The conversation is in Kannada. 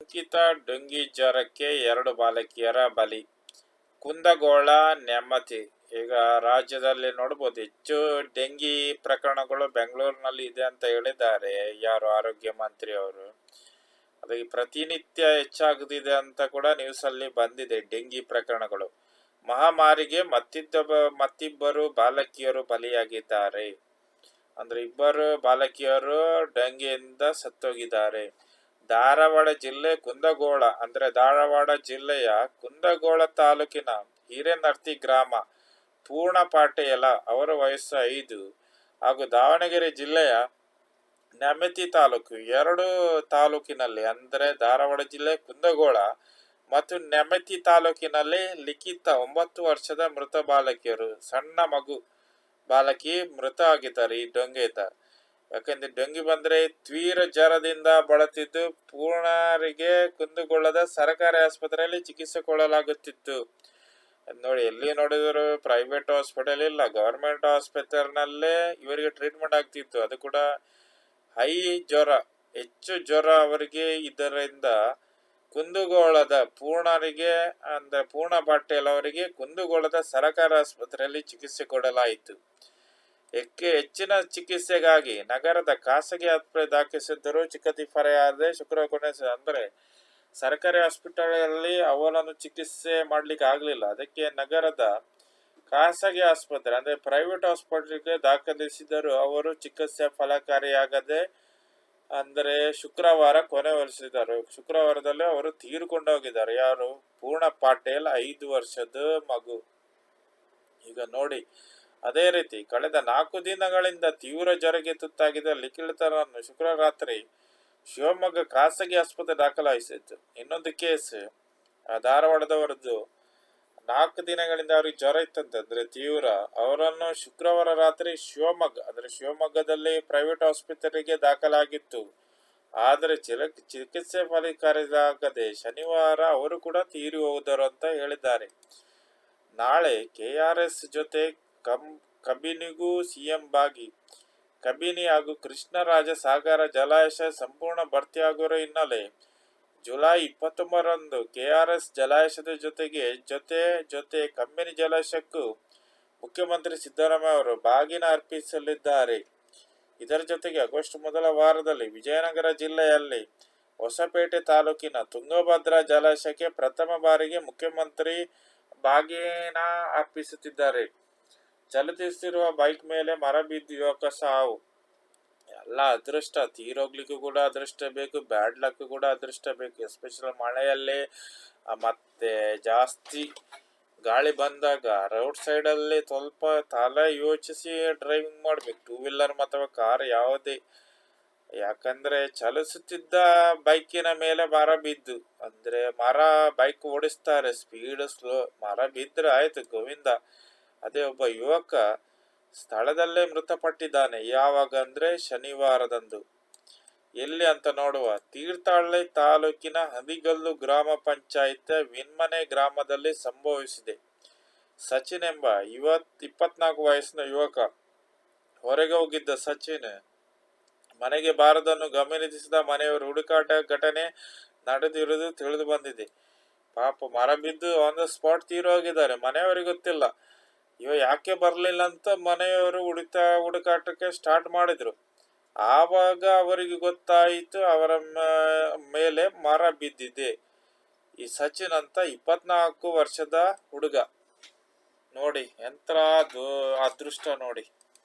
ಅಂಕಿತ ಡೆಂಗಿ ಜ್ವರಕ್ಕೆ ಎರಡು ಬಾಲಕಿಯರ ಬಲಿ. ಕುಂದಗೋಳ ನೆಮ್ಮತಿ ಈಗ ರಾಜ್ಯದಲ್ಲಿ ನೋಡ್ಬೋದು ಹೆಚ್ಚು ಡೆಂಗಿ ಪ್ರಕರಣಗಳು ಬೆಂಗಳೂರಿನಲ್ಲಿ ಇದೆ ಅಂತ ಹೇಳಿದ್ದಾರೆ ಯಾರು ಆರೋಗ್ಯ ಮಂತ್ರಿ ಅವರು. ಅದು ಪ್ರತಿನಿತ್ಯ ಹೆಚ್ಚಾಗುತ್ತಿದೆ ಅಂತ ಕೂಡ ನ್ಯೂಸ್ ಅಲ್ಲಿ ಬಂದಿದೆ ಡೆಂಗಿ ಪ್ರಕರಣಗಳು. ಮಹಾಮಾರಿಗೆ ಮತ್ತಿದ್ದ ಮತ್ತಿಬ್ಬರು ಬಾಲಕಿಯರು ಬಲಿಯಾಗಿದ್ದಾರೆ. ಅಂದ್ರೆ ಇಬ್ಬರು ಬಾಲಕಿಯರು ಡೆಂಗಿಯಿಂದ ಸತ್ತೋಗಿದ್ದಾರೆ. ಧಾರವಾಡ ಜಿಲ್ಲೆ ಕುಂದಗೋಳ ಅಂದರೆ ಧಾರವಾಡ ಜಿಲ್ಲೆಯ ಕುಂದಗೋಳ ತಾಲೂಕಿನ ಹಿರೇನರ್ತಿ ಗ್ರಾಮ ಪೂರ್ಣ ಪಾಟೇಲ ಅವರ ವಯಸ್ಸು ಐದು ಹಾಗೂ ದಾವಣಗೆರೆ ಜಿಲ್ಲೆಯ ನೆಮತಿ ತಾಲೂಕು ಎರಡು ತಾಲೂಕಿನಲ್ಲಿ ಅಂದರೆ ಧಾರವಾಡ ಜಿಲ್ಲೆ ಕುಂದಗೋಳ ಮತ್ತು ನೆಮತಿ ತಾಲೂಕಿನಲ್ಲಿ ಲಿಖಿತ ಒಂಬತ್ತು ವರ್ಷದ ಮೃತ ಬಾಲಕಿಯರು ಸಣ್ಣ ಮಗು ಬಾಲಕಿ ಮೃತ ಆಗಿದ್ದಾರೆ. ಈ ಡೊಂಗೆಯಿಂದ ಯಾಕಂದ್ರೆ ಡೊಂಗಿ ಬಂದ್ರೆ ತೀರ ಜ್ವರದಿಂದ ಬಳತಿದ್ದು ಪೂರ್ಣರಿಗೆ ಕುಂದುಗೊಳ್ಳದ ಸರ್ಕಾರಿ ಆಸ್ಪತ್ರೆಯಲ್ಲಿ ಚಿಕಿತ್ಸೆ ಕೊಡಲಾಗುತ್ತಿತ್ತು. ನೋಡಿ ಎಲ್ಲಿ ನೋಡಿದ್ರು ಪ್ರೈವೇಟ್ ಹಾಸ್ಪಿಟಲ್ ಇಲ್ಲ ಗವರ್ಮೆಂಟ್ ಆಸ್ಪತ್ರೆನಲ್ಲೇ ಇವರಿಗೆ ಟ್ರೀಟ್ಮೆಂಟ್ ಆಗ್ತಿತ್ತು. ಅದು ಕೂಡ ಹೈ ಜ್ವರ, ಹೆಚ್ಚು ಜ್ವರ ಅವರಿಗೆ ಇದರಿಂದ ಕುಂದುಗೋಳದ ಪೂರ್ಣರಿಗೆ, ಅಂದ್ರೆ ಪೂರ್ಣ ಪಾಟೀಲ್ ಅವರಿಗೆ ಕುಂದುಗೋಳದ ಸರಕಾರ ಆಸ್ಪತ್ರೆಯಲ್ಲಿ ಚಿಕಿತ್ಸೆ ಕೊಡಲಾಯಿತು. ಎಕ್ಕೆ ಹೆಚ್ಚಿನ ಚಿಕಿತ್ಸೆಗಾಗಿ ನಗರದ ಖಾಸಗಿ ಆಸ್ಪತ್ರೆ ದಾಖಲಿಸಿದ್ದರು ಚಿಕ್ಕತಿಫರೆಯಾದೆ ಶುಕ್ರವಾರ ಕೊನೆ ಅಂದರೆ ಸರ್ಕಾರಿ ಹಾಸ್ಪಿಟಲ್ ಅವರನ್ನು ಚಿಕಿತ್ಸೆ ಮಾಡ್ಲಿಕ್ಕೆ ಆಗಲಿಲ್ಲ. ಅದಕ್ಕೆ ನಗರದ ಖಾಸಗಿ ಆಸ್ಪತ್ರೆ, ಅಂದರೆ ಪ್ರೈವೇಟ್ ಹಾಸ್ಪಿಟಲ್ಗೆ ದಾಖಲಿಸಿದರು ಅವರು ಚಿಕಿತ್ಸೆ ಫಲಕಾರಿಯಾಗದೆ, ಅಂದರೆ ಶುಕ್ರವಾರ ಕೊನೆಗೊಳಿಸಿದರು ಶುಕ್ರವಾರದಲ್ಲಿ ಅವರು ತೀರ್ಕೊಂಡು ಹೋಗಿದ್ದಾರೆ. ಯಾರು? ಪೂರ್ಣ ಪಾಟೇಲ್, ಐದು ವರ್ಷದ ಮಗು. ಈಗ ನೋಡಿ ಅದೇ ರೀತಿ ಕಳೆದ ನಾಲ್ಕು ದಿನಗಳಿಂದ ತೀವ್ರ ಜ್ವರಗೆ ತುತ್ತಾಗಿದ್ದ ಲಿಖಿತರನ್ನು ಶುಕ್ರವಾರ ರಾತ್ರಿ ಶಿವಮೊಗ್ಗ ಖಾಸಗಿ ಆಸ್ಪತ್ರೆ ದಾಖಲಾಯಿಸಿತ್ತು ಇನ್ನೊಂದು ಕೇಸ್ ಧಾರವಾಡದವರದ್ದು. ನಾಲ್ಕು ದಿನಗಳಿಂದ ಅವ್ರಿಗೆ ಜ್ವರ ಇತ್ತಂತಂದ್ರೆ ತೀವ್ರ. ಅವರನ್ನು ಶುಕ್ರವಾರ ರಾತ್ರಿ ಶಿವಮೊಗ್ಗ, ಅಂದ್ರೆ ಶಿವಮೊಗ್ಗದಲ್ಲಿ ಪ್ರೈವೇಟ್ ಆಸ್ಪತ್ರೆಗೆ ದಾಖಲಾಗಿತ್ತು. ಆದರೆ ಚಿಲ, ಚಿಕಿತ್ಸೆ ಫಲಕಾರಿಯಾಗದೆ ಶನಿವಾರ ಅವರು ಕೂಡ ತೀರಿ ಹೋದರು ಅಂತ ಹೇಳಿದ್ದಾರೆ. ನಾಳೆ ಕೆಆರ್ಎಸ್ ಜೊತೆ ಕಂ, ಕಬಿನಿಗೂ ಸಿಎಂ ಬಾಗಿ. ಕಬಿನಿ ಹಾಗೂ ಕೃಷ್ಣರಾಜ ಸಾಗರ ಜಲಾಶಯ ಸಂಪೂರ್ಣ ಭರ್ತಿಯಾಗಿರೋ ಹಿನ್ನೆಲೆ. ಜುಲೈ ಇಪ್ಪತ್ತೊಂಬರಂದು ಕೆಆರ್ಎಸ್ ಜಲಾಶಯದ ಜೊತೆಗೆ, ಜೊತೆ ಜೊತೆ ಕಬಿನಿ ಜಲಾಶಯಕ್ಕೂ ಮುಖ್ಯಮಂತ್ರಿ ಸಿದ್ದರಾಮಯ್ಯ ಅವರು ಬಾಗಿನ ಅರ್ಪಿಸಲಿದ್ದಾರೆ. ಇದರ ಜೊತೆಗೆ ಆಗಸ್ಟ್ ಮೊದಲ ವಾರದಲ್ಲಿ ವಿಜಯನಗರ ಜಿಲ್ಲೆಯಲ್ಲಿ ಹೊಸಪೇಟೆ ತಾಲೂಕಿನ ತುಂಗಭದ್ರಾ ಜಲಾಶಯಕ್ಕೆ ಪ್ರಥಮ ಬಾರಿಗೆ ಮುಖ್ಯಮಂತ್ರಿ ಬಾಗಿನ ಅರ್ಪಿಸುತ್ತಿದ್ದಾರೆ. ಚಲಿಸುತ್ತಿರುವ ಬೈಕ್ ಮೇಲೆ ಮರ ಬಿದ್ದು ಯುವಕ ಸಾವು. ಎಲ್ಲ ಅದೃಷ್ಟ. ತೀರೋಗ್ಲಿಕ್ಕೂ ಕೂಡ ಅದೃಷ್ಟ ಬೇಕು ಬ್ಯಾಡ್ ಲಕ್ ಕೂಡ ಅದೃಷ್ಟ ಬೇಕು. ಎಸ್ಪೆಷಲ್ ಮಳೆಯಲ್ಲಿ ಮತ್ತೆ ಜಾಸ್ತಿ ಗಾಳಿ ಬಂದಾಗ ರೋಡ್ ಸೈಡಲ್ಲಿ ಸ್ವಲ್ಪ ತಲೆ ಯೋಚಿಸಿ ಡ್ರೈವಿಂಗ್ ಮಾಡ್ಬೇಕು. ಟೂ ವೀಲರ್ ಅಥವಾ ಕಾರ್ ಯಾವುದೇ. ಯಾಕಂದ್ರೆ ಚಲಿಸುತ್ತಿದ್ದ ಬೈಕಿನ ಮೇಲೆ ಮರ ಬಿದ್ದು. ಅಂದ್ರೆ ಮರ ಬೈಕ್ ಓಡಿಸ್ತಾರೆ. ಸ್ಪೀಡ್ ಸ್ಲೋ ಮರ ಬಿದ್ದರೆ ಆಯ್ತು ಗೋವಿಂದ. ಅದೇ ಒಬ್ಬ ಯುವಕ ಸ್ಥಳದಲ್ಲೇ ಮೃತಪಟ್ಟಿದ್ದಾನೆ. ಯಾವಾಗ ಅಂದ್ರೆ ಶನಿವಾರದಂದು. ಎಲ್ಲಿ ಅಂತ ನೋಡುವ. ತೀರ್ಥಹಳ್ಳಿ ತಾಲೂಕಿನ ಹದಿಗಲ್ಲು ಗ್ರಾಮ ಪಂಚಾಯತ್ ವಿನ್ಮನೆ ಗ್ರಾಮದಲ್ಲಿ ಸಂಭವಿಸಿದೆ. ಸಚಿನ್ ಎಂಬ ಇವತ್ ಇಪ್ಪತ್ನಾಲ್ಕು ವಯಸ್ಸಿನ ಯುವಕ ಹೊರಗೆ ಹೋಗಿದ್ದ ಸಚಿನ್ ಮನೆಗೆ ಬಾರದನ್ನು ಗಮನಿಸಿದ ಮನೆಯವರು ಹುಡುಕಾಟ ಘಟನೆ ನಡೆದಿರುವುದು ತಿಳಿದು ಬಂದಿದೆ. ಪಾಪ ಮರ ಬಿದ್ದು ಆನ್ ದ ಸ್ಪಾಟ್ ತೀರೋಗಿದ್ದಾರೆ. ಮನೆಯವರಿಗೆ ಗೊತ್ತಿಲ್ಲ. ಇವ ಯಾಕೆ ಬರಲಿಲ್ಲ ಅಂತ ಮನೆಯವರು ಹುಡುತಾ ಹುಡುಕಾಟಕ್ಕೆ ಸ್ಟಾರ್ಟ್ ಮಾಡಿದ್ರು. ಆವಾಗ ಅವರಿಗೆ ಗೊತ್ತಾಯಿತು, ಅವರ ಮೇಲೆ ಮರ ಬಿದ್ದಿದೆ. ಈ ಸಚಿನ್ ಅಂತ ಇಪ್ಪತ್ನಾಲ್ಕು ವರ್ಷದ ಹುಡುಗ. ನೋಡಿ ಎಂತ ಅದೃಷ್ಟ ನೋಡಿ.